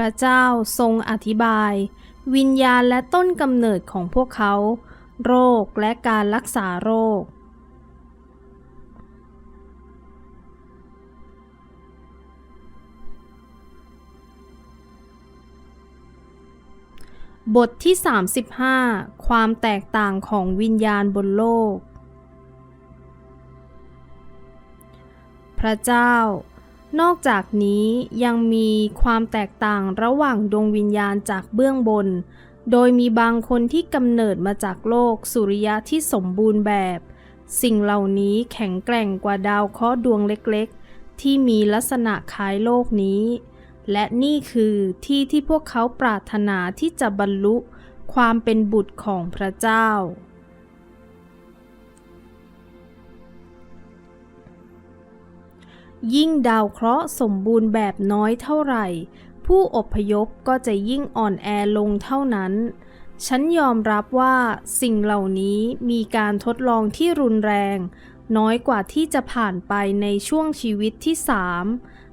ระเจ้าทรงอธิบาย วิญญาณและต้นกำเนิดของพวกเขา โรคและการรักษาโรค บทที่ 35 ความแตกต่างของวิญญาณบนโลก พระเจ้า นอกจากนี้ยังมีความแตกต่างระหว่างดวงวิญญาณจากเบื้องบน โดยมีบางคนที่กำเนิดมาจากโลกสุริยะที่สมบูรณ์แบบ สิ่งเหล่านี้แข็งแกร่งกว่าดาวเคราะห์ดวงเล็กๆ ที่มีลักษณะคล้ายโลกนี้ และนี่คือที่ที่พวกเขาปรารถนาที่จะบรรลุความเป็นบุตรของพระเจ้า ยิ่งดาวเคราะห์สมบูรณ์แบบน้อยเท่าไหร่ ผู้อพยพก็จะยิ่งอ่อนแอลงเท่านั้น ฉันยอมรับว่าสิ่งเหล่านี้มีการทดลองที่รุนแรง น้อยกว่าที่จะผ่านไปในช่วงชีวิตที่สาม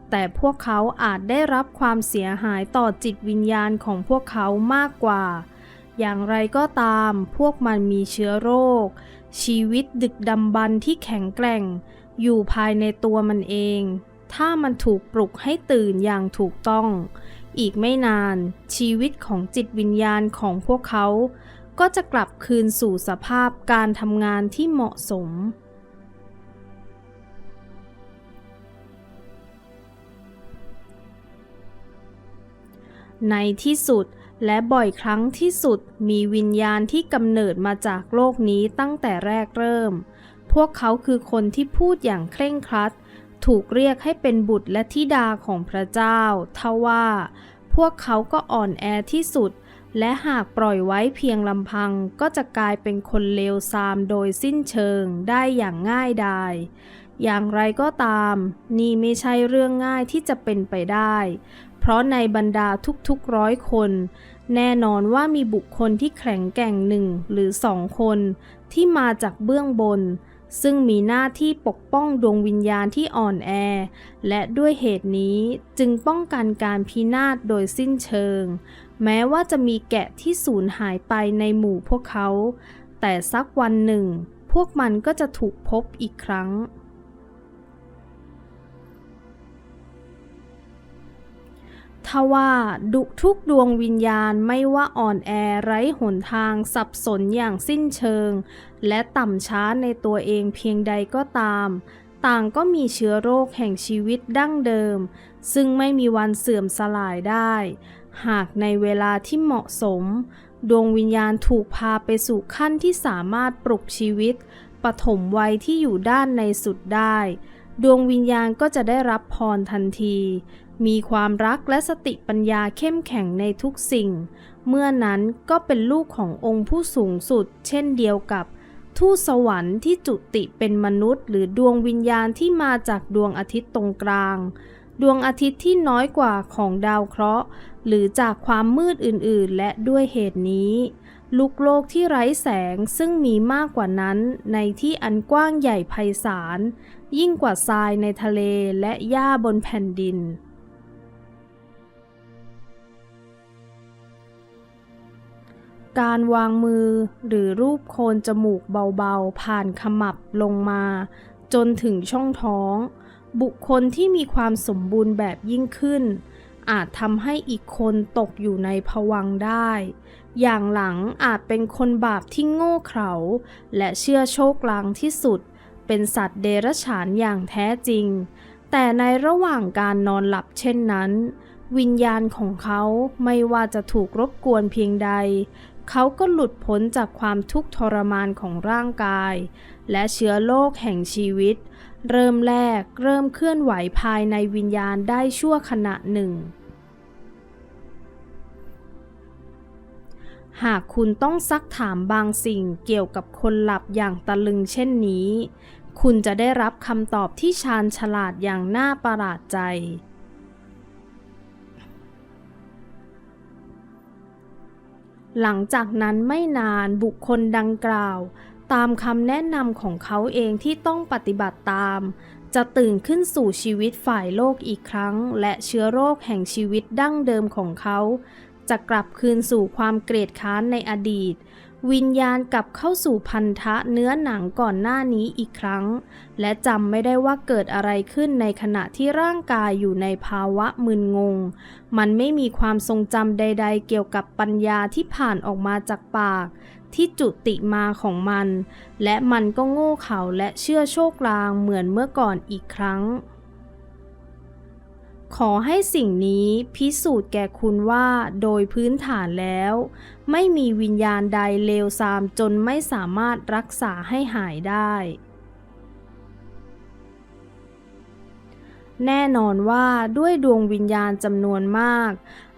แต่พวกเขาอาจได้รับความเสียหายต่อจิตวิญญาณของพวกเขามากกว่า อย่างไรก็ตามพวกมันมีเชื้อโรค ชีวิตดึกดำบรรที่แข็งแกร่ง อยู่ภายในตัวมันเอง ถ้ามันถูกปลุกให้ตื่นอย่างถูกต้อง อีกไม่นานชีวิตของจิตวิญญาณของพวกเขา ก็จะกลับคืนสู่สภาพการทำงานที่เหมาะสม ในที่สุดและบ่อยครั้งที่สุดมีวิญญาณที่กำเนิดมาจากโลกนี้ตั้งแต่แรกเริ่ม พวกเขาคือคนที่พูดอย่างเคร่งครัด ถูกเรียกให้เป็นบุตรและธิดาของพระเจ้าทว่า พวกเขาก็อ่อนแอที่สุด และหากปล่อยไว้เพียงลำพังก็จะกลายเป็นคนเลวทรามโดยสิ้นเชิงได้อย่างง่ายดายอย่างไรก็ตาม นี่ไม่ใช่เรื่องง่ายที่จะเป็นไปได้ เพราะในบรรดาทุกๆร้อยคน แน่นอนว่ามีบุคคลที่แข็งแกร่งหนึ่งหรือสองคน ที่มาจากเบื้องบน ซึ่งมีหน้าที่ปกป้องดวงวิญญาณที่อ่อนแอ และด้วยเหตุนี้จึงป้องกันการพินาศโดยสิ้นเชิง แม้ว่าจะมีแกะที่สูญหายไปในหมู่พวกเขา แต่สักวันหนึ่ง พวกมันก็จะถูกพบอีกครั้ง ทว่าดุทุกดวงวิญญาณไม่ว่าอ่อนแอไร้หนทางสับสนอย่างสิ้นเชิง และต่ำช้าในตัวเองเพียงใดก็ตาม ต่างก็มีเชื้อโรคแห่งชีวิตดั้งเดิม ซึ่งไม่มีวันเสื่อมสลายได้ หากในเวลาที่เหมาะสม ดวงวิญญาณถูกพาไปสู่ขั้นที่สามารถปลุกชีวิตปฐมวัยที่อยู่ด้านในสุดได้ ดวงวิญญาณก็จะได้รับพรทันที มีความรักและสติปัญญาเข้มแข็งในทุกสิ่ง เมื่อนั้นก็เป็นลูกขององค์ผู้สูงสุด เช่นเดียวกับทูตสวรรค์ที่จุติเป็นมนุษย์ หรือดวงวิญญาณที่มาจากดวงอาทิตย์ตรงกลาง ดวงอาทิตย์ที่น้อยกว่าของดาวเคราะห์ หรือจากความมืดอื่นๆ และด้วยเหตุนี้ ลูกโลกที่ไร้แสงซึ่งมีมากกว่านั้นในที่อันกว้างใหญ่ไพศาลยิ่งกว่าทรายในทะเลและหญ้าบนแผ่นดิน การวางมือหรือรูปโคนจมูกเบาๆ ผ่านขมับลงมา จนถึงช่องท้อง บุคคลที่มีความสมบูรณ์แบบยิ่งขึ้น อาจทำให้อีกคนตกอยู่ในภวังได้ อย่างหลังอาจเป็นคนบาปที่โง่เขลาและเชื่อโชคลางที่สุด เป็นสัตว์เดรัจฉานอย่างแท้จริง แต่ในระหว่างการนอนหลับเช่นนั้นวิญญาณของเขาไม่ว่าจะถูกรบกวนเพียงใด เขาก็หลุดพ้นจากความทุกข์ทรมานของร่างกาย และเชื้อโรคแห่งชีวิต เริ่มแรกเริ่มเคลื่อนไหวภายในวิญญาณได้ชั่วขณะหนึ่ง หากคุณต้องซักถามบางสิ่งเกี่ยวกับคนหลับอย่างตะลึงเช่นนี้ คุณจะได้รับคำตอบที่ชาญฉลาดอย่างน่าประหลาดใจ หลังจากนั้นไม่นานบุคคลดังกล่าว ตามคำแนะนำของเขาเองที่ต้องปฏิบัติตาม จะตื่นขึ้นสู่ชีวิตฝ่ายโลกอีกครั้ง และเชื้อโรคแห่งชีวิตดั้งเดิมของเขา จะกลับคืนสู่ความเกลียดค้านในอดีต วิญญาณกลับเข้าสู่พันธะเนื้อหนังก่อนหน้านี้อีกครั้ง และจำไม่ได้ว่าเกิดอะไรขึ้นในขณะที่ร่างกายอยู่ในภาวะมึนงง มันไม่มีความทรงจำใด ๆ เกี่ยวกับปัญญาที่ผ่านออกมาจากปาก ที่จุติมาของมัน และมันก็โง่เขลาและเชื่อโชคลางเหมือนเมื่อก่อนอีกครั้ง ขอให้สิ่งนี้พิสูจน์แก่คุณว่าโดยพื้นฐานแล้ว ไม่มีวิญญาณใดเลวทรามจนไม่สามารถรักษาให้หายได้ แน่นอนว่าด้วยดวงวิญญาณจำนวนมาก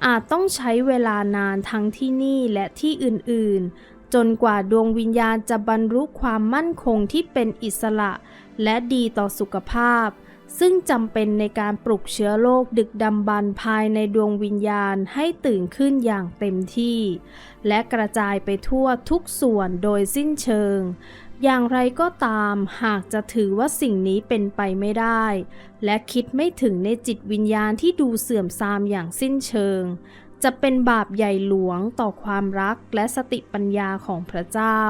อาจต้องใช้เวลานานทั้งที่นี่และที่อื่นๆ จนกว่าดวงวิญญาณจะบรรลุความมั่นคงที่เป็นอิสระ และดีต่อสุขภาพ ซึ่งจำเป็นในการปลุกเชื้อโรคดึกดำบรรพ์ภายในดวงวิญญาณให้ตื่นขึ้นอย่างเต็มที่ และกระจายไปทั่วทุกส่วนโดยสิ้นเชิง อย่างไรก็ตามหากจะถือว่าสิ่งนี้เป็นไปไม่ได้ และคิดไม่ถึงในจิตวิญญาณที่ดูเสื่อมทรามอย่างสิ้นเชิง จะเป็นบาปใหญ่หลวงต่อความรักและสติปัญญาของพระเจ้า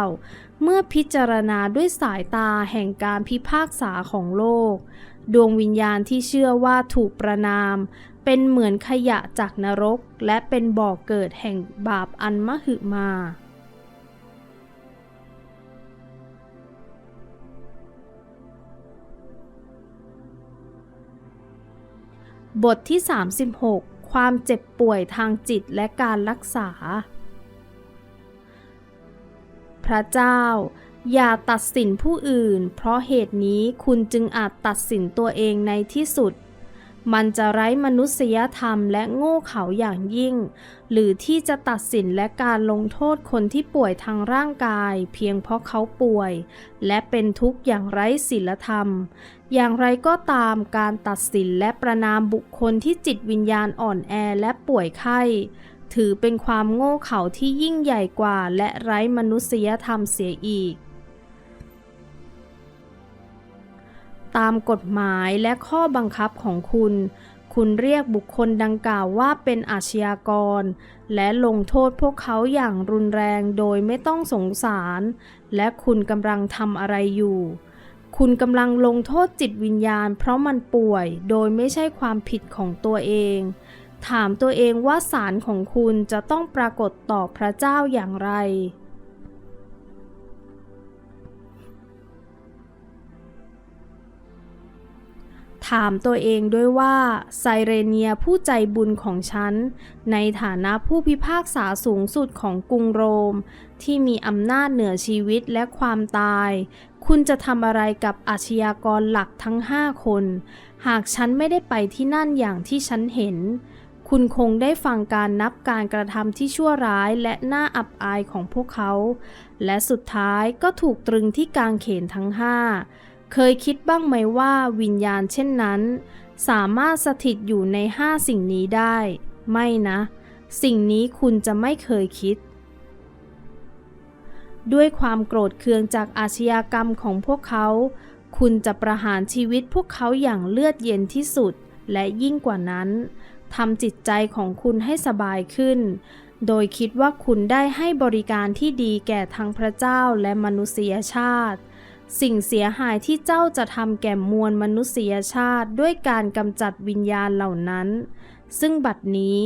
เมื่อพิจารณาด้วยสายตาแห่งการพิพากษาของโลก ดวงวิญญาณที่เชื่อว่าถูกประนาม เป็นเหมือนขยะจากนรก และเป็นบ่อกเกิดแห่งบาปอันมหึมา บทที่ 36 ความเจ็บป่วยทางจิตและการรักษา พระเจ้า อย่าตัดสินผู้อื่น เพราะเหตุนี้คุณจึงอาจตัดสินตัวเองในที่สุด มันจะไร้มนุษยธรรมและโง่เขลาอย่างยิ่ง หรือที่จะตัดสินและการลงโทษคนที่ป่วยทางร่างกาย เพียงเพราะเขาป่วย และเป็นทุกข์อย่างไร้ศีลธรรม อย่างไรก็ตามการตัดสินและประนามบุคคลที่จิตวิญญาณอ่อนแอและป่วยไข้ถือเป็นความโง่เขลาที่ยิ่งใหญ่กว่าและไร้มนุษยธรรมเสียอีก ตามกฎหมายและข้อบังคับของคุณ คุณเรียกบุคคลดังกล่าวว่าเป็นอาชญากร และลงโทษพวกเขาอย่างรุนแรงโดยไม่ต้องสงสาร และคุณกำลังทำอะไรอยู่ คุณกำลังลงโทษจิตวิญญาณ เพราะมันป่วยโดยไม่ใช่ความผิดของตัวเอง ถามตัวเองว่าสารของคุณจะต้องปรากฏต่อพระเจ้าอย่างไร ถามตัวเองด้วยว่าไซเรเนียผู้ใจบุญของฉัน ในฐานะผู้พิพากษาสูงสุดของกรุงโรม ที่มีอำนาจเหนือชีวิตและความตาย คุณจะทำอะไรกับอาชญากรหลักทั้งห้าคน หากฉันไม่ได้ไปที่นั่นอย่างที่ฉันเห็น คุณคงได้ฟังการนับการกระทำที่ชั่วร้ายและน่าอับอายของพวกเขา และสุดท้ายก็ถูกตรึงที่กางเขนทั้งห้า เคยคิดบ้างไหมว่าวิญญาณเช่นนั้น สามารถสถิตอยู่ในห้าสิ่งนี้ได้ ไม่นะ สิ่งนี้คุณจะไม่เคยคิด ด้วยความโกรธเคืองจากอาชญากรรมของพวกเขา คุณจะประหารชีวิตพวกเขาอย่างเลือดเย็นที่สุดและยิ่งกว่านั้นทำจิตใจของคุณให้สบายขึ้น โดยคิดว่าคุณได้ให้บริการที่ดีแก่ทั้งพระเจ้าและมนุษยชาติ สิ่งเสียหายที่เจ้าจะทำแก่มวลมนุษยชาติด้วยการกำจัดวิญญาณเหล่านั้น ซึ่งบัดนี้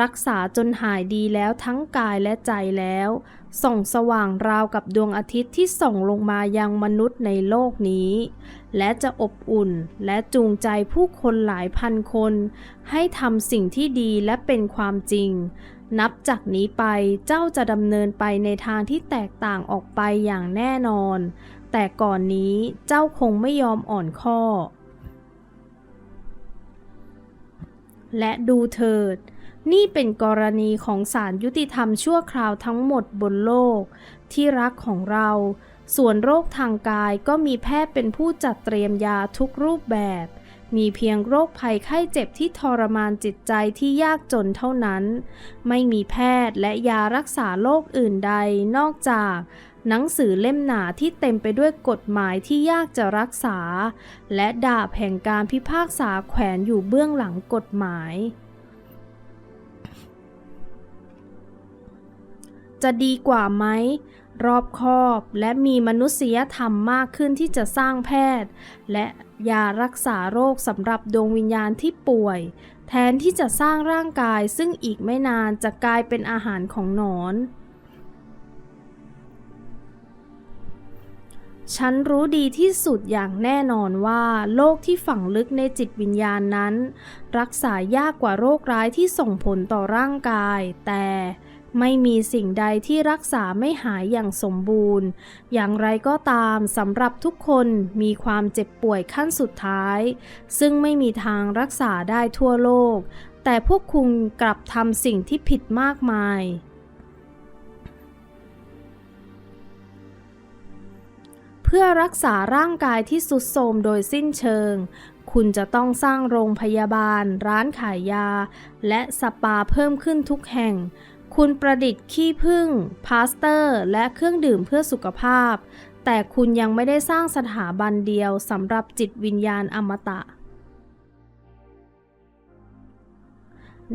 รักษาจนหายดีแล้วทั้งกายและใจแล้ว ส่องสว่างราวกับดวงอาทิตย์ที่ส่องลงมายังมนุษย์ในโลกนี้ และจะอบอุ่นและจูงใจผู้คนหลายพันคน ให้ทำสิ่งที่ดีและเป็นความจริง นับจากนี้ไปเจ้าจะดำเนินไปในทางที่แตกต่างออกไปอย่างแน่นอน แต่ก่อนนี้เจ้าคงไม่ยอมอ่อนข้อ และดูเถิด นี่เป็นกรณีของศาลยุติธรรมชั่วคราวทั้งหมดบนโลก ที่รักของเรา ส่วนโรคทางกายก็มีแพทย์เป็นผู้จัดเตรียมยาทุกรูปแบบ มีเพียงโรคภัยไข้เจ็บที่ทรมานจิตใจที่ยากจนเท่านั้น ไม่มีแพทย์และยารักษาโรคอื่นใดนอกจาก หนังสือเล่มหนาที่เต็มไปด้วยกฎหมายที่ยากจะรักษา และดาบแห่งการพิพากษาแขวนอยู่เบื้องหลังกฎหมาย จะดีกว่าไหมรอบคอบและมีมนุษยธรรมมากขึ้นที่จะสร้างแพทย์ และยารักษาโรคสำหรับดวงวิญญาณที่ป่วย แทนที่จะสร้างร่างกายซึ่งอีกไม่นานจะกลายเป็นอาหารของหนอน ฉันรู้ดีที่สุดอย่างแน่นอนว่าโรคที่ฝังลึกในจิตวิญญาณนั้น รักษายากกว่าโรคร้ายที่ส่งผลต่อร่างกาย แต่ไม่มีสิ่งใดที่รักษาไม่หายอย่างสมบูรณ์ อย่างไรก็ตามสำหรับทุกคนมีความเจ็บป่วยขั้นสุดท้าย ซึ่งไม่มีทางรักษาได้ทั่วโลก แต่พวกคุณกลับทำสิ่งที่ผิดมากมาย พื่อรักษาร่างกายที่สุดโทรมโดยสิ้นเชิง คุณจะต้องสร้างโรงพยาบาล ร้านขายยา และสปาเพิ่มขึ้นทุกแห่ง คุณประดิษฐ์ขี้ผึ้งพาสเตอร์ และเครื่องดื่มเพื่อสุขภาพ แต่คุณยังไม่ได้สร้างสถาบันเดียวสำหรับจิตวิญญาณอมตะ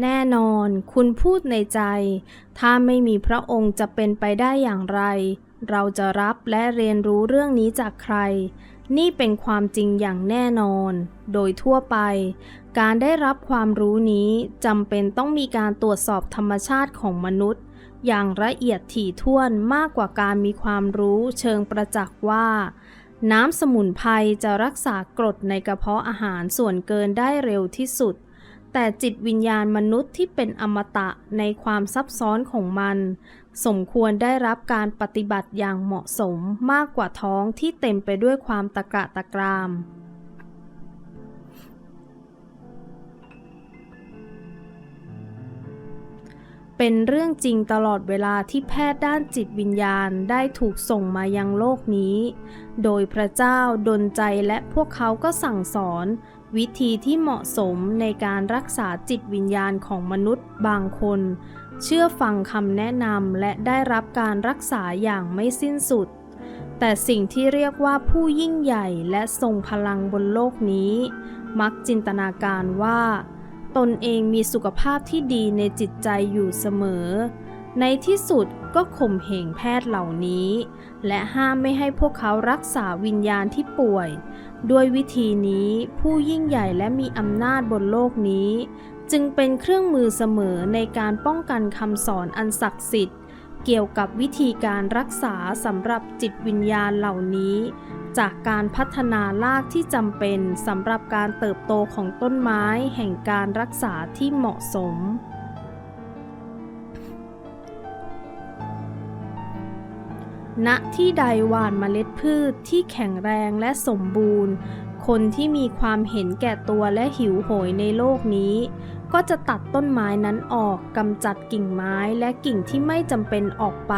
แน่นอน คุณพูดในใจ ถ้าไม่มีพระองค์จะเป็นไปได้อย่างไร เราจะรับและเรียนรู้เรื่องนี้จากใคร นี่เป็นความจริงอย่างแน่นอน โดยทั่วไป การได้รับความรู้นี้จำเป็นต้องมีการตรวจสอบธรรมชาติของมนุษย์ อย่างละเอียดถี่ถ้วนมากกว่าการมีความรู้เชิงประจักษ์ว่า น้ำสมุนไพรจะรักษากรดในกระเพาะอาหารส่วนเกินได้เร็วที่สุด แต่จิตวิญญาณมนุษย์ที่เป็นอมตะในความซับซ้อนของมัน สมควรได้รับการปฏิบัติอย่างเหมาะสมมากกว่าท้องที่เต็มไปด้วยความตะกะตะกราม เป็นเรื่องจริงตลอดเวลาที่แพทย์ด้านจิตวิญญาณได้ถูกส่งมายังโลกนี้ โดยพระเจ้าดลใจและพวกเขาก็สั่งสอน วิธีที่เหมาะสมในการรักษาจิตวิญญาณของมนุษย์บางคน เชื่อฟังคำแนะนำและได้รับการรักษาอย่างไม่สิ้นสุด แต่สิ่งที่เรียกว่าผู้ยิ่งใหญ่และทรงพลังบนโลกนี้ มักจินตนาการว่า ตนเองมีสุขภาพที่ดีในจิตใจอยู่เสมอ ในที่สุดก็ข่มเหงแพทย์เหล่านี้ และห้ามไม่ให้พวกเขารักษาวิญญาณที่ป่วย ด้วยวิธีนี้ผู้ยิ่งใหญ่และมีอำนาจบนโลกนี้ จึงเป็นเครื่องมือเสมอในการป้องกันคำสอนอันศักดิ์สิทธิ์ เกี่ยวกับวิธีการรักษาสำหรับจิตวิญญาณเหล่านี้ จากการพัฒนารากที่จำเป็นสำหรับการเติบโตของต้นไม้แห่งการรักษาที่เหมาะสม ณที่ใดหว่านเมล็ดพืชที่แข็งแรงและสมบูรณ์ คนที่มีความเห็นแก่ตัวและหิวโหยในโลกนี้ ก็จะตัดต้นไม้นั้นออกกำจัดกิ่งไม้และกิ่งที่ไม่จำเป็นออกไป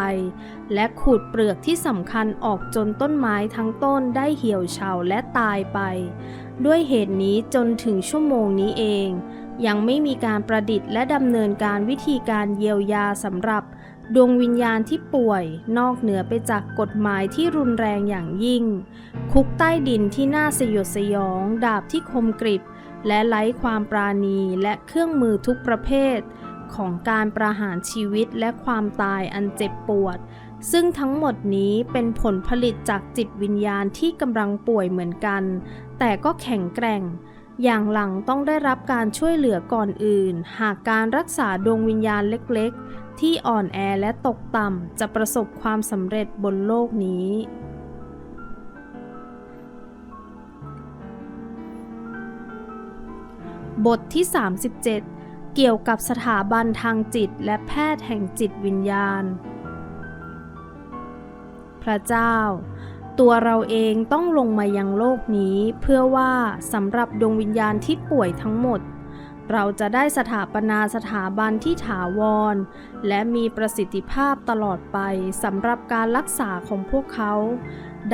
และขูดเปลือกที่สำคัญออกจนต้นไม้ทั้งต้นได้เหี่ยวเฉาและตายไป ด้วยเหตุนี้จนถึงชั่วโมงนี้เอง ยังไม่มีการประดิษฐ์และดำเนินการวิธีการเยียวยาสำหรับ ดวงวิญญาณที่ป่วยนอกเหนือไปจากกฎหมายที่รุนแรงอย่างยิ่ง คุกใต้ดินที่น่าสยดสยอง ดาบที่คมกริบ และไร้ความปราณีและเครื่องมือทุกประเภท ของการประหารชีวิตและความตายอันเจ็บปวด ซึ่งทั้งหมดนี้เป็นผลผลิตจากจิตวิญญาณที่กำลังป่วยเหมือนกัน แต่ก็แข็งแกร่งอย่างหลังต้องได้รับการช่วยเหลือก่อนอื่น หากการรักษาดวงวิญญาณเล็ก ที่อ่อนแอและตกต่ำจะประสบความสำเร็จบนโลกนี้ บทที่ 37 เกี่ยวกับสถาบันทางจิตและแพทย์แห่งจิตวิญญาณ พระเจ้า ตัวเราเองต้องลงมายังโลกนี้เพื่อว่าสำหรับดวงวิญญาณที่ป่วยทั้งหมด เราจะได้สถาปนาสถาบันที่ถาวร และมีประสิทธิภาพตลอดไปสำหรับการรักษาของพวกเขา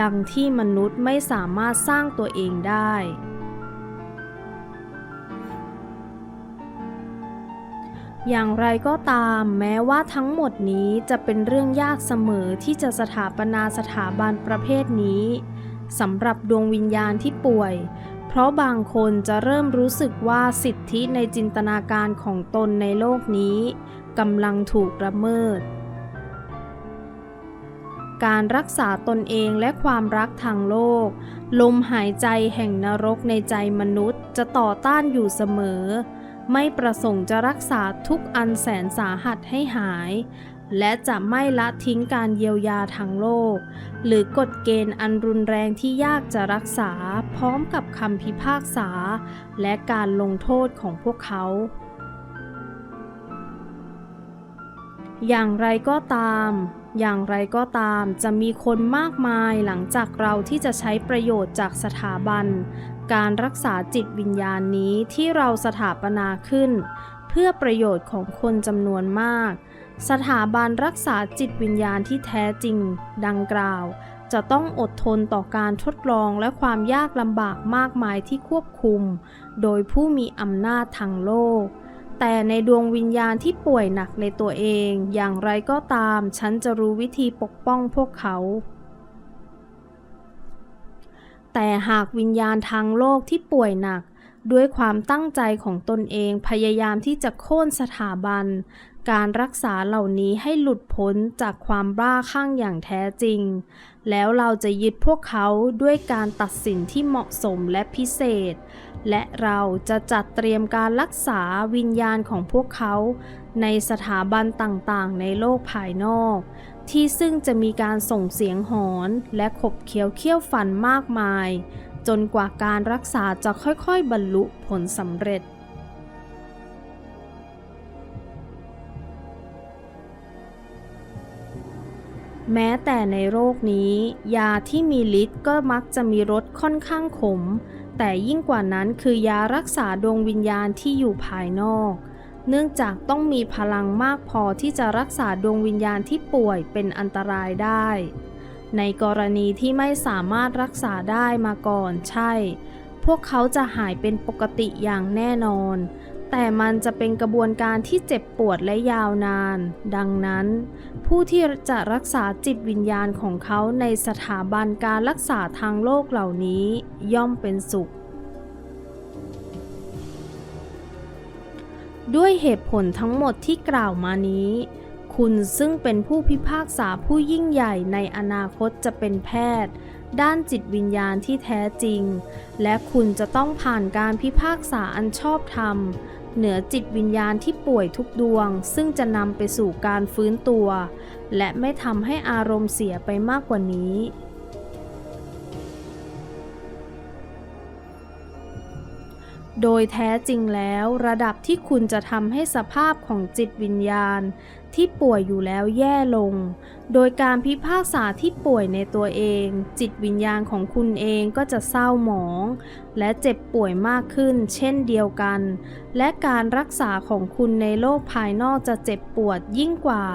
ดังที่มนุษย์ไม่สามารถสร้างตัวเองได้ อย่างไรก็ตามแม้ว่าทั้งหมดนี้จะเป็นเรื่องยากเสมอที่จะสถาปนาสถาบันประเภทนี้สำหรับดวงวิญญาณที่ป่วย ราะบางคนจะเริ่มรู้สึกว่าสิทธิในจินตนาการของตนในโลกนี้กำลังถูกละเมิด การรักษาตนเองและความรักทางโลก ลมหายใจแห่งนรกในใจมนุษย์จะต่อต้านอยู่เสมอ ไม่ประสงค์จะรักษาทุกอันแสนสาหัสให้หาย และจะไม่ละทิ้งการเยียวยาทางโลก หรือกฎเกณฑ์อันรุนแรงที่ยากจะรักษา พร้อมกับคำพิพากษา และการลงโทษของพวกเขา อย่างไรก็ตาม อย่างไรก็ตามจะมีคนมากมายหลังจากเราที่จะใช้ประโยชน์จากสถาบัน การรักษาจิตวิญญาณนี้ที่เราสถาปนาขึ้น เพื่อประโยชน์ของคนจำนวนมาก สถาบันรักษาจิตวิญญาณที่แท้จริง ดังกล่าว จะต้องอดทนต่อการทดลองและความยากลำบากมากมายที่ควบคุม โดยผู้มีอำนาจทางโลก แต่ในดวงวิญญาณที่ป่วยหนักในตัวเอง อย่างไรก็ตาม ฉันจะรู้วิธีปกป้องพวกเขา แต่หากวิญญาณทางโลกที่ป่วยหนักด้วยความตั้งใจของตนเองพยายามที่จะโค่นสถาบัน การรักษาเหล่านี้ให้หลุดพ้นจากความบ้าคลั่งอย่างแท้จริง แล้วเราจะยึดพวกเขาด้วยการตัดสินที่เหมาะสมและพิเศษ และเราจะจัดเตรียมการรักษาวิญญาณของพวกเขา ในสถาบันต่างๆ ในโลกภายนอก ที่ซึ่งจะมีการส่งเสียงหอนและขบเคี้ยวเคี้ยวฟันมากมาย จนกว่าการรักษาจะค่อยๆ บรรลุผลสำเร็จ แม้แต่ในโรคนี้ ยาที่มีฤทธิ์ก็มักจะมีรสค่อนข้างขม แต่ยิ่งกว่านั้นคือยารักษาดวงวิญญาณที่อยู่ภายนอก เนื่องจากต้องมีพลังมากพอที่จะรักษาดวงวิญญาณที่ป่วยเป็นอันตรายได้ ในกรณีที่ไม่สามารถรักษาได้มาก่อนใช่ พวกเขาจะหายเป็นปกติอย่างแน่นอน แต่มันจะเป็นกระบวนการที่เจ็บปวดและยาวนาน ดังนั้น ผู้ที่จะรักษาจิตวิญญาณของเขาในสถาบันการรักษาทางโลกเหล่านี้ย่อมเป็นสุข ด้วยเหตุผลทั้งหมดที่กล่าวมานี้ คุณซึ่งเป็นผู้พิพากษาผู้ยิ่งใหญ่ในอนาคตจะเป็นแพทย์ด้านจิตวิญญาณที่แท้จริง และคุณจะต้องผ่านการพิพากษาอันชอบธรรม เหนือจิตวิญญาณที่ป่วยทุกดวง ซึ่งจะนำไปสู่การฟื้นตัว และไม่ทำให้อารมณ์เสียไปมากกว่านี้ โดยแท้จริงแล้วระดับที่คุณจะทำให้สภาพของจิตวิญญาณ ที่ป่วยอยู่แล้วแย่ลง โดยการพิพากษาที่ป่วยในตัวเอง จิตวิญญาณของคุณเองก็จะเศร้าหมอง และเจ็บป่วยมากขึ้นเช่นเดียวกัน และการรักษาของคุณในโลกภายนอกจะเจ็บปวดยิ่งกว่า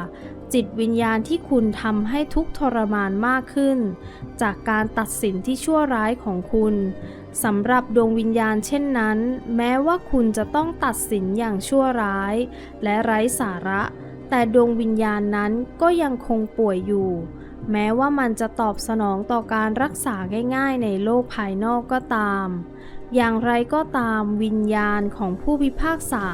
จิตวิญญาณที่คุณทำให้ทุกทรมานมากขึ้น จากการตัดสินที่ชั่วร้ายของคุณ สำหรับดวงวิญญาณเช่นนั้น แม้ว่าคุณจะต้องตัดสินอย่างชั่วร้าย และไร้สาระ แต่ดวงวิญญาณนั้นก็ยังคงป่วยอยู่ แม้ว่ามันจะตอบสนองต่อการรักษาง่ายๆในโลกภายนอกก็ตาม อย่างไรก็ตามวิญญาณของผู้พิพากษา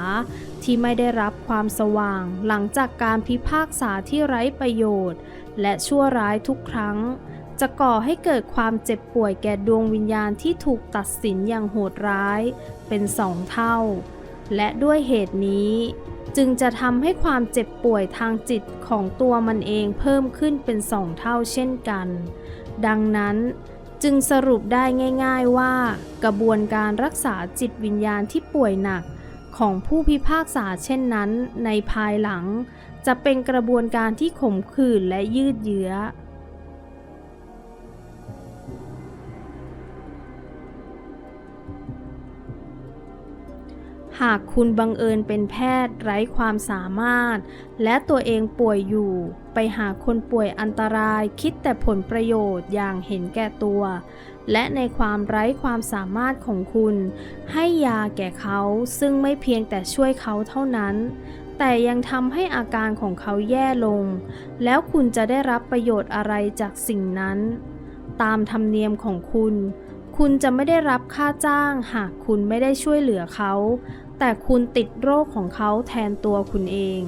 ที่ไม่ได้รับความสว่างหลังจากการพิพากษาที่ไร้ประโยชน์ และชั่วร้ายทุกครั้ง จะก่อให้เกิดความเจ็บป่วยแก่ดวงวิญญาณที่ถูกตัดสินอย่างโหดร้ายเป็นสองเท่า และด้วยเหตุนี้ จึงจะทำให้ความเจ็บป่วยทางจิตของตัวมันเองเพิ่มขึ้นเป็นสองเท่าเช่นกัน ดังนั้นจึงสรุปได้ง่าย ๆว่า กระบวนการรักษาจิตวิญญาณที่ป่วยหนักของผู้พิพากษาเช่นนั้นในภายหลัง จะเป็นกระบวนการที่ขมขื่นและยืดเยื้อ หากคุณบังเอิญเป็นแพทย์ไร้ความสามารถ และตัวเองป่วยอยู่ ไปหาคนป่วยอันตรายคิดแต่ผลประโยชน์อย่างเห็นแก่ตัว และในความไร้ความสามารถของคุณ ให้ยาแก่เขาซึ่งไม่เพียงแต่ช่วยเขาเท่านั้น แต่ยังทำให้อาการของเขาแย่ลง แล้วคุณจะได้รับประโยชน์อะไรจากสิ่งนั้น ตามธรรมเนียมของคุณคุณจะไม่ได้รับค่าจ้างหากคุณไม่ได้ช่วยเหลือเขา แต่คุณติดโรคของเขาแทนตัวคุณเอง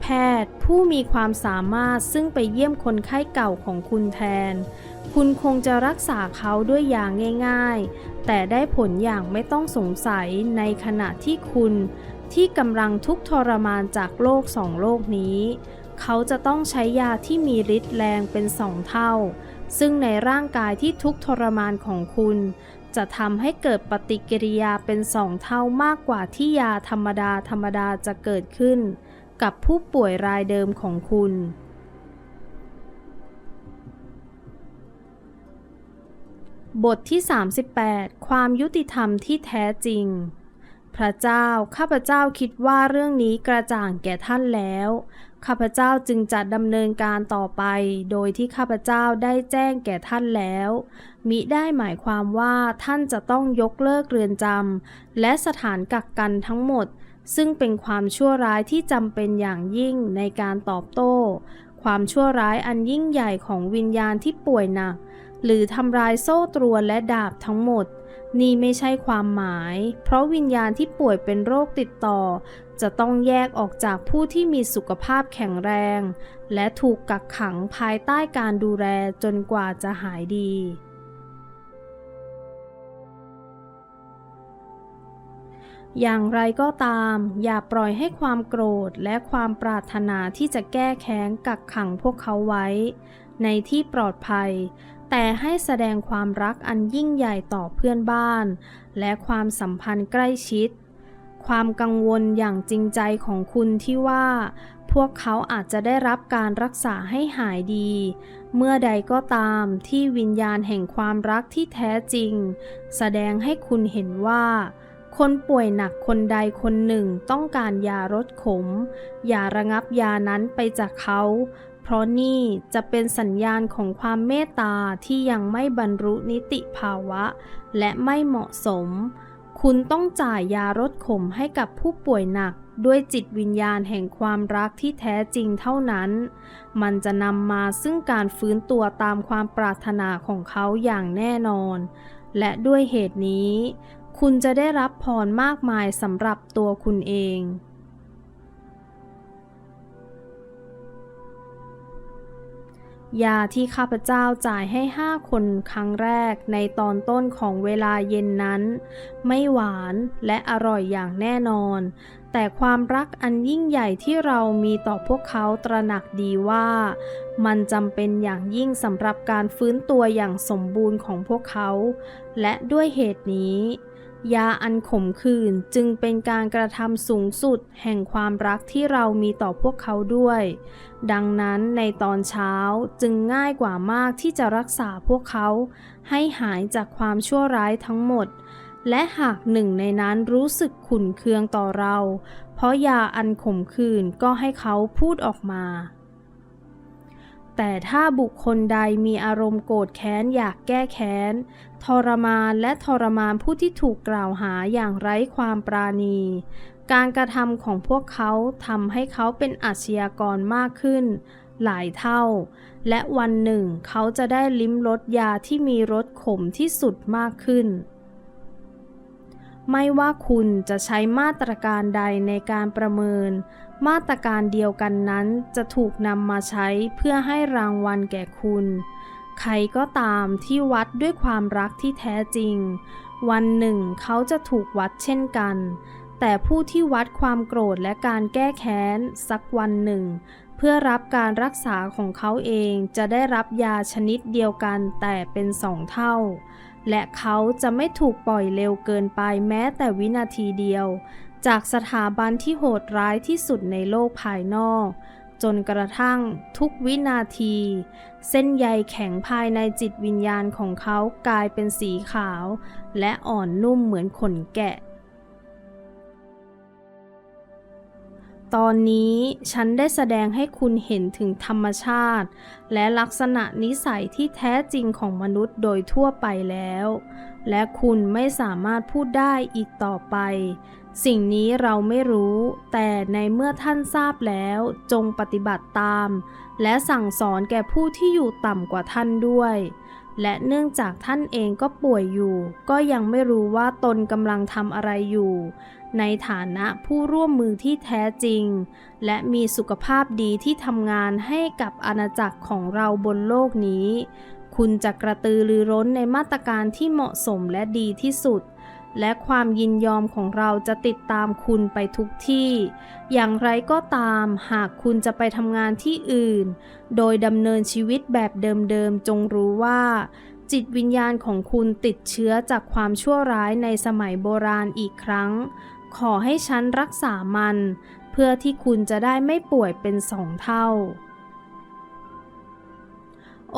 แพทย์ผู้มีความสามารถซึ่งไปเยี่ยมคนไข้เก่าของคุณแทน คุณคงจะรักษาเขาด้วยอย่างง่าย ๆ แต่ได้ผลอย่างไม่ต้องสงสัยในขณะที่คุณที่กำลังทุกทรมานจากโรคสองโรคนี้ เขาจะต้องใช้ยาที่มีฤทธิ์แรงเป็นสองเท่า ซึ่งในร่างกายที่ทุกทรมานของคุณ จะทำให้เกิดปฏิกิริยาเป็นสองเท่ามากกว่าที่ยาธรรมดาธรรมดาจะเกิดขึ้น กับผู้ป่วยรายเดิมของคุณบทที่ 38 ความยุติธรรมที่แท้จริง พระเจ้า ข้าพเจ้าคิดว่าเรื่องนี้กระจ่างแก่ท่านแล้ว ข้าพเจ้าจึงจะดำเนินการต่อไป โดยที่ข้าพเจ้าได้แจ้งแก่ท่านแล้ว มิได้หมายความว่าท่านจะต้องยกเลิกเรือนจำและสถานกักกันทั้งหมด ซึ่งเป็นความชั่วร้ายที่จำเป็นอย่างยิ่งในการตอบโต้ ความชั่วร้ายอันยิ่งใหญ่ของวิญญาณที่ป่วยหนัก หรือทำลายโซ่ตรวนและดาบทั้งหมดนี่ไม่ใช่ความหมาย เพราะวิญญาณที่ป่วยเป็นโรคติดต่อ จะต้องแยกออกจากผู้ที่มีสุขภาพแข็งแรง และถูกกักขังภายใต้การดูแลจนกว่าจะหายดี อย่างไรก็ตาม อย่าปล่อยให้ความโกรธและความปรารถนาที่จะแก้แค้นกักขังพวกเขาไว้ ในที่ปลอดภัย แต่ให้แสดงความรักอันยิ่งใหญ่ต่อเพื่อนบ้าน และความสัมพันธ์ใกล้ชิด ความกังวลอย่างจริงใจของคุณที่ว่า พวกเขาอาจจะได้รับการรักษาให้หายดี เมื่อใดก็ตามที่วิญญาณแห่งความรักที่แท้จริง แสดงให้คุณเห็นว่า คนป่วยหนักคนใดคนหนึ่งต้องการยาลดขม อย่าระงับยานั้นไปจากเขา เพราะนี่จะเป็นสัญญาณของความเมตตาที่ยังไม่บรรลุนิติภาวะ และไม่เหมาะสม คุณต้องจ่ายยาลดขมให้กับผู้ป่วยหนักด้วยจิตวิญญาณแห่งความรักที่แท้จริงเท่านั้น มันจะนำมาซึ่งการฟื้นตัวตามความปรารถนาของเขาอย่างแน่นอน และด้วยเหตุนี้ คุณจะได้รับพรมากมายสำหรับตัวคุณเอง ยาที่ข้าพเจ้าจ่ายให้ห้าคนครั้งแรกในตอนต้นของเวลาเย็นนั้น ไม่หวานและอร่อยอย่างแน่นอน แต่ความรักอันยิ่งใหญ่ที่เรามีต่อพวกเขาตระหนักดีว่า มันจำเป็นอย่างยิ่งสำหรับการฟื้นตัวอย่างสมบูรณ์ของพวกเขา และด้วยเหตุนี้ ยาอันขมขื่นจึงเป็นการกระทำสูงสุดแห่งความรักที่เรามีต่อพวกเขาด้วย ดังนั้นในตอนเช้าจึงง่ายกว่ามากที่จะรักษาพวกเขา ให้หายจากความชั่วร้ายทั้งหมด และหากหนึ่งในนั้นรู้สึกขุ่นเคืองต่อเรา เพราะยาอันขมขื่นก็ให้เขาพูดออกมา แต่ถ้าบุคคลใดมีอารมณ์โกรธแค้นอยากแก้แค้น ทรมานและทรมานผู้ที่ถูกกล่าวหาอย่างไร้ความปราณี การกระทำของพวกเขาทำให้เขาเป็นอาชญากรมากขึ้น หลายเท่า และวันหนึ่งเขาจะได้ลิ้มรสยาที่มีรสขมที่สุดมากขึ้น ไม่ว่าคุณจะใช้มาตรการใดในการประเมิน มาตรการเดียวกันนั้นจะถูกนำมาใช้เพื่อให้รางวัลแก่คุณ ใครก็ตามที่วัดด้วยความรักที่แท้จริง วันหนึ่งเขาจะถูกวัดเช่นกัน แต่ผู้ที่วัดความโกรธและการแก้แค้น สักวันหนึ่ง เพื่อรับการรักษาของเขาเองจะได้รับยาชนิดเดียวกันแต่เป็นสองเท่าและเขาจะไม่ถูกปล่อยเร็วเกินไปแม้แต่วินาทีเดียว จากสถาบันที่โหดร้ายที่สุดในโลกภายนอก จนกระทั่งทุกวินาที เส้นใยแข็งภายในจิตวิญญาณของเขากลายเป็นสีขาว และอ่อนนุ่มเหมือนขนแกะ ตอนนี้ฉันได้แสดงให้คุณเห็นถึงธรรมชาติ และลักษณะนิสัยที่แท้จริงของมนุษย์โดยทั่วไปแล้ว และคุณไม่สามารถพูดได้อีกต่อไป สิ่งนี้เราไม่รู้ แต่ในเมื่อท่านทราบแล้วจงปฏิบัติตาม และสั่งสอนแก่ผู้ที่อยู่ต่ำกว่าท่านด้วย และเนื่องจากท่านเองก็ป่วยอยู่ ก็ยังไม่รู้ว่าตนกำลังทำอะไรอยู่ ในฐานะผู้ร่วมมือที่แท้จริง และมีสุขภาพดีที่ทำงานให้กับอาณาจักรของเราบนโลกนี้ คุณจะกระตือรือร้นในมาตรการที่เหมาะสมและดีที่สุด และความยินยอมของเราจะติดตามคุณไปทุกที่ อย่างไรก็ตามหากคุณจะไปทำงานที่อื่น โดยดำเนินชีวิตแบบเดิมๆ จงรู้ว่า จิตวิญญาณของคุณติดเชื้อจากความชั่วร้ายในสมัยโบราณอีกครั้ง ขอให้ฉันรักษามัน เพื่อที่คุณจะได้ไม่ป่วยเป็นสองเท่า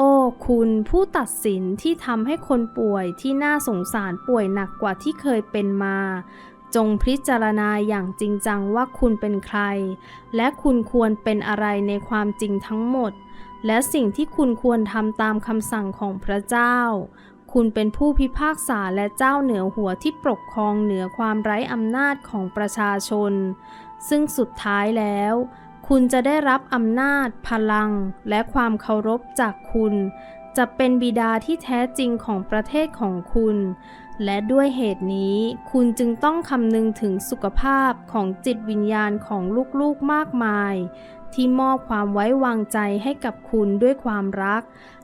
โอ้ คุณผู้ตัดสินที่ทำให้คนป่วยที่น่าสงสารป่วยหนักกว่าที่เคยเป็นมา จงพิจารณาอย่างจริงจังว่าคุณเป็นใคร และคุณควรเป็นอะไรในความจริงทั้งหมด และสิ่งที่คุณควรทำตามคำสั่งของพระเจ้า คุณเป็นผู้พิพากษาและเจ้าเหนือหัวที่ปกครองเหนือความไร้อำนาจของประชาชน ซึ่งสุดท้ายแล้ว คุณจะได้รับอำนาจ พลัง และความเคารพจากคุณ จะเป็นบิดาที่แท้จริงของประเทศของคุณ และด้วยเหตุนี้ คุณจึงต้องคำนึงถึงสุขภาพของจิตวิญญาณของลูกๆมากมาย ที่มอบความไว้วางใจให้กับคุณด้วยความรัก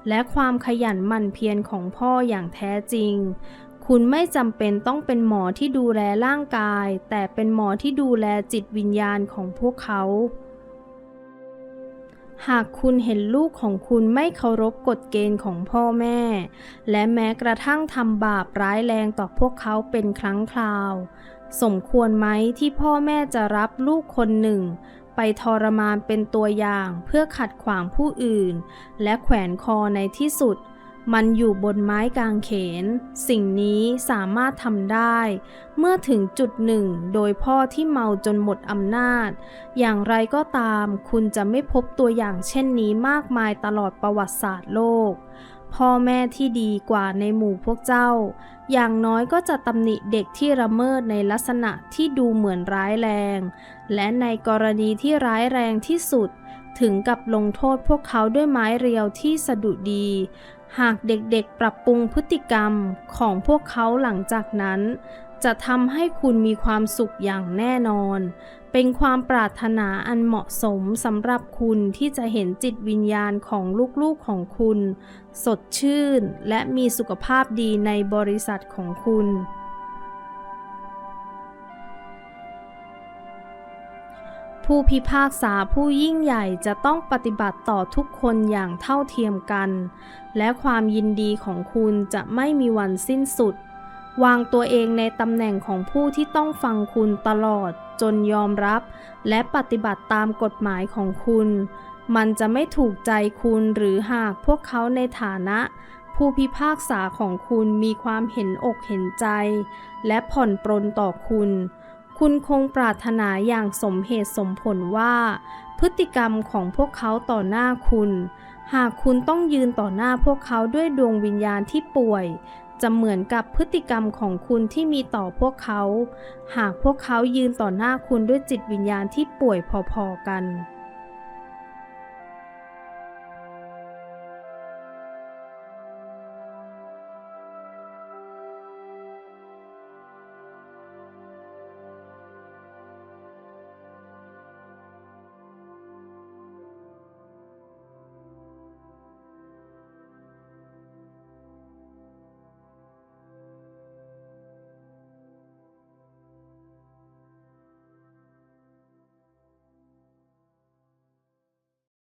และความขยันหมั่นเพียรของพ่ออย่างแท้จริงคุณไม่จำเป็นต้องเป็นหมอที่ดูแลร่างกาย แต่เป็นหมอที่ดูแลจิตวิญญาณของพวกเขา หากคุณเห็นลูกของคุณไม่เคารพกฎเกณฑ์ของพ่อแม่ และแม้กระทั่งทำบาปร้ายแรงต่อพวกเขาเป็นครั้งคราว สมควรไหมที่พ่อแม่จะรับลูกคนหนึ่ง ไปทรมานเป็นตัวอย่างเพื่อขัดขวางผู้อื่น และแขวนคอในที่สุด มันอยู่บนไม้กางเขน สิ่งนี้สามารถทำได้ เมื่อถึงจุดหนึ่งโดยพ่อที่เมาจนหมดอำนาจ อย่างไรก็ตามคุณจะไม่พบตัวอย่างเช่นนี้มากมายตลอดประวัติศาสตร์โลก พ่อแม่ที่ดีกว่าในหมู่พวกเจ้า อย่างน้อยก็จะตำหนิเด็กที่ละเมิดในลักษณะที่ดูเหมือนร้ายแรง และในกรณีที่ร้ายแรงที่สุดถึงกับลงโทษพวกเขาด้วยไม้เรียวที่สะดุดี หากเด็กๆปรับปรุงพฤติกรรมของพวกเขาหลังจากนั้น จะทำให้คุณมีความสุขอย่างแน่นอน เป็นความปรารถนาอันเหมาะสมสำหรับคุณที่จะเห็นจิตวิญญาณของลูกๆของคุณ สดชื่นและมีสุขภาพดีในบริษัทของคุณ ผู้พิพากษาผู้ยิ่งใหญ่จะต้องปฏิบัติต่อทุกคนอย่างเท่าเทียมกัน และความยินดีของคุณจะไม่มีวันสิ้นสุด วางตัวเองในตำแหน่งของผู้ที่ต้องฟังคุณตลอดจนยอมรับ และปฏิบัติตามกฎหมายของคุณ มันจะไม่ถูกใจคุณหรือหากพวกเขาในฐานะ ผู้พิพากษาของคุณมีความเห็นอกเห็นใจ และผ่อนปรนต่อคุณ คุณคงปรารถนาอย่างสมเหตุสมผลว่า พฤติกรรมของพวกเขาต่อหน้าคุณ หากคุณต้องยืนต่อหน้าพวกเขาด้วยดวงวิญญาณที่ป่วย จะเหมือนกับพฤติกรรมของคุณที่มีต่อพวกเขา หากพวกเขายืนต่อหน้าคุณด้วยจิตวิญญาณที่ป่วยพอๆกัน